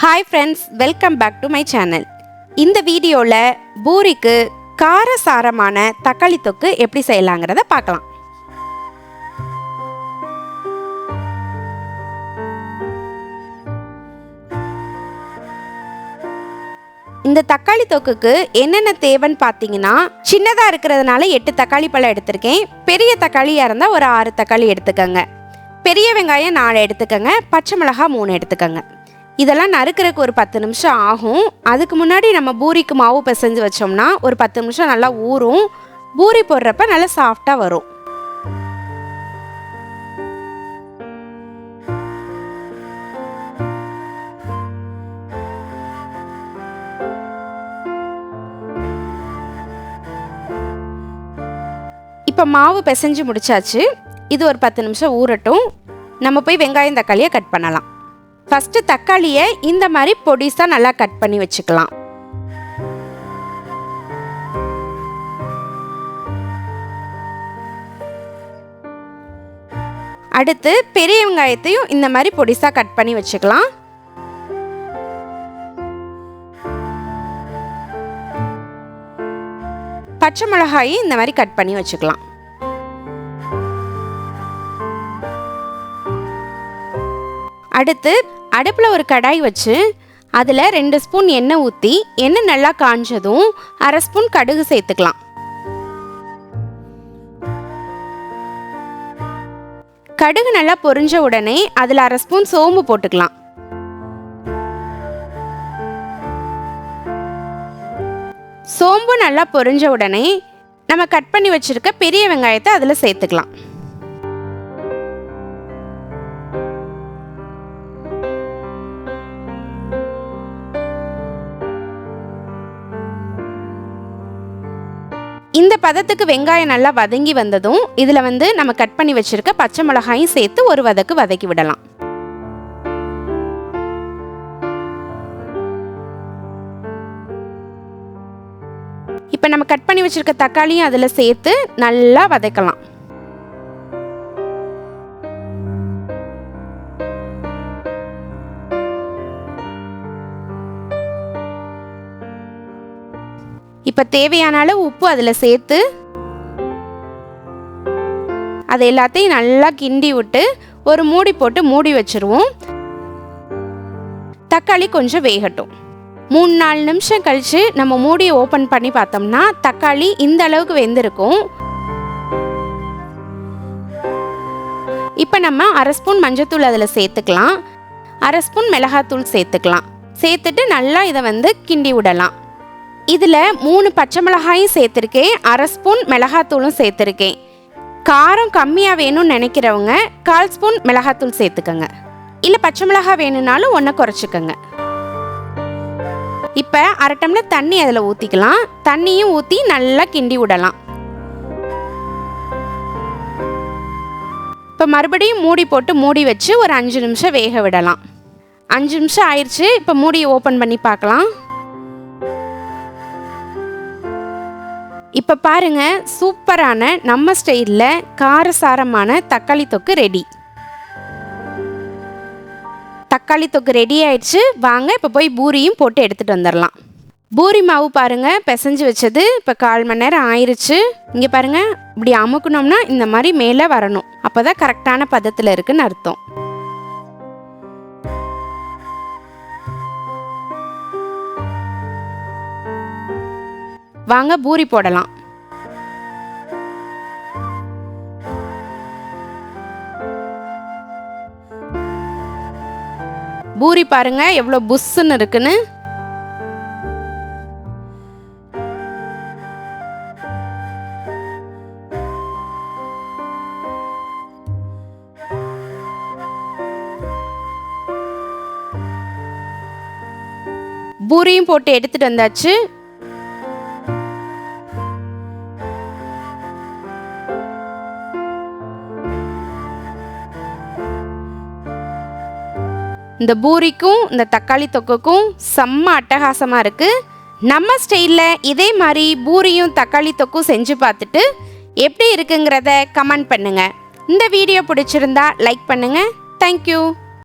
Hi friends welcome back to my channel இந்த வீடியோவில் பூரிக்கு காரசாரமான தக்காளி தொக்கு எப்படி செய்யலாங்கிறத பார்க்கலாம். இந்த தக்காளி தொக்குக்கு என்னென்ன தேவைன்னு பார்த்தீங்கன்னா சின்னதாக இருக்கிறதுனால எட்டு தக்காளி பழம் எடுத்திருக்கேன். பெரிய தக்காளியாக இருந்தால் ஒரு ஆறு தக்காளி எடுத்துக்கோங்க. பெரிய வெங்காயம் நாலு எடுத்துக்கோங்க. பச்சை மிளகாய் மூணு எடுத்துக்கோங்க. இதெல்லாம் நறுக்கிறதுக்கு ஒரு பத்து நிமிஷம் ஆகும். அதுக்கு முன்னாடி நம்ம பூரிக்கு மாவு பிசைஞ்சு வச்சோம்னா ஒரு பத்து நிமிஷம் நல்லா ஊறும். பூரி போடுறப்ப நல்லா சாஃப்டாக வரும். இப்போ மாவு பிசைஞ்சு முடிச்சாச்சு. இது ஒரு பத்து நிமிஷம் ஊறட்டும். நம்ம போய் வெங்காயம் தக்காளியை கட் பண்ணலாம். ஃபஸ்ட்டு தக்காளியை இந்த மாதிரி பொடிஸாக நல்லா கட் பண்ணி வச்சுக்கலாம். அடுத்து பெரிய வெங்காயத்தையும் இந்த மாதிரி பொடிசாக கட் பண்ணி வச்சுக்கலாம். பச்சை மிளகாயும் இந்த மாதிரி கட் பண்ணி வச்சுக்கலாம். அடுத்து அடுப்பில் ஒரு கடாய் வச்சு அதில் ரெண்டு ஸ்பூன் எண்ணெய் ஊற்றி எண்ணெய் நல்லா காஞ்சதும் அரை ஸ்பூன் கடுகு சேர்த்துக்கலாம். கடுகு நல்லா பொரிஞ்ச உடனே அதில் அரை ஸ்பூன் சோம்பு போட்டுக்கலாம். சோம்பு நல்லா பொரிஞ்ச உடனே நம்ம கட் பண்ணி வச்சுருக்க பெரிய வெங்காயத்தை அதில் சேர்த்துக்கலாம். இந்த பதத்துக்கு வெங்காயம் நல்லா வதங்கி வந்ததும் இதில் வந்து நம்ம கட் பண்ணி வச்சுருக்க பச்சை மிளகாயும் சேர்த்து ஒரு வதக்கு வதக்கி விடலாம். இப்போ நம்ம கட் பண்ணி வச்சுருக்க தக்காளியும் அதில் சேர்த்து நல்லா வதக்கலாம். இப்போ தேவையான அளவு உப்பு அதில் சேர்த்து அது எல்லாத்தையும் நல்லா கிண்டி விட்டு ஒரு மூடி போட்டு மூடி வச்சிருவோம். தக்காளி கொஞ்சம் வேகட்டும். மூணு நாலு நிமிஷம் கழித்து நம்ம மூடியை ஓப்பன் பண்ணி பார்த்தோம்னா தக்காளி இந்த அளவுக்கு வெந்திருக்கும். இப்போ நம்ம அரை ஸ்பூன் மஞ்சத்தூள் அதில் சேர்த்துக்கலாம். அரை ஸ்பூன் மிளகாத்தூள் சேர்த்துக்கலாம். சேர்த்துட்டு நல்லா இதை வந்து கிண்டி விடலாம். இதில் மூணு பச்சை மிளகாயும் சேர்த்துருக்கேன் அரை ஸ்பூன் மிளகாத்தூளும் சேர்த்துருக்கேன். காரம் கம்மியாக வேணும்னு நினைக்கிறவங்க கால் ஸ்பூன் மிளகாத்தூள் சேர்த்துக்கோங்க. இல்லை பச்சை மிளகாய் வேணும்னாலும் ஒன்றை குறைச்சிக்கோங்க. இப்போ அரை டம்ளர் தண்ணி அதில் ஊற்றிக்கலாம் தண்ணியும் ஊற்றி நல்லா கிண்டி விடலாம். இப்போ மறுபடியும் மூடி போட்டு மூடி வச்சு ஒரு அஞ்சு நிமிஷம் வேக விடலாம். அஞ்சு நிமிஷம் ஆயிடுச்சு இப்போ மூடியை ஓப்பன் பண்ணி பார்க்கலாம். இப்போ பாருங்கள் சூப்பரான நம்ம ஸ்டைலில் காரசாரமான தக்காளி தொக்கு ரெடி தக்காளி தொக்கு ரெடி ஆயிடுச்சு. வாங்க இப்போ போய் பூரியும் போட்டு எடுத்துகிட்டு வந்துடலாம் பூரி மாவு பாருங்கள் பிசைஞ்சு வச்சது இப்போ கால் மணி நேரம் ஆயிடுச்சு இங்கே பாருங்கள் இப்படி அமுக்கணும்னா இந்த மாதிரி மேலே வரணும். அப்போ தான் கரெக்டான பதத்தில் இருக்குன்னு அர்த்தம். வாங்க பூரி போடலாம். பூரி பாருங்க எவ்வளோ புஷ்ஷுன்னு இருக்குன்னு. பூரியும் போட்டு எடுத்துட்டு வந்தாச்சு. இந்த பூரிக்கும் இந்த தக்காளி தொக்குக்கும் செம்ம அட்டகாசமாக இருக்குது நம்ம ஸ்டைலில் இதே மாதிரி பூரியும் தக்காளி தொக்கும் செஞ்சு பார்த்துட்டு எப்படி இருக்குங்கிறத கமெண்ட் பண்ணுங்கள் இந்த வீடியோ பிடிச்சிருந்தா லைக் பண்ணுங்கள் தேங்க்யூ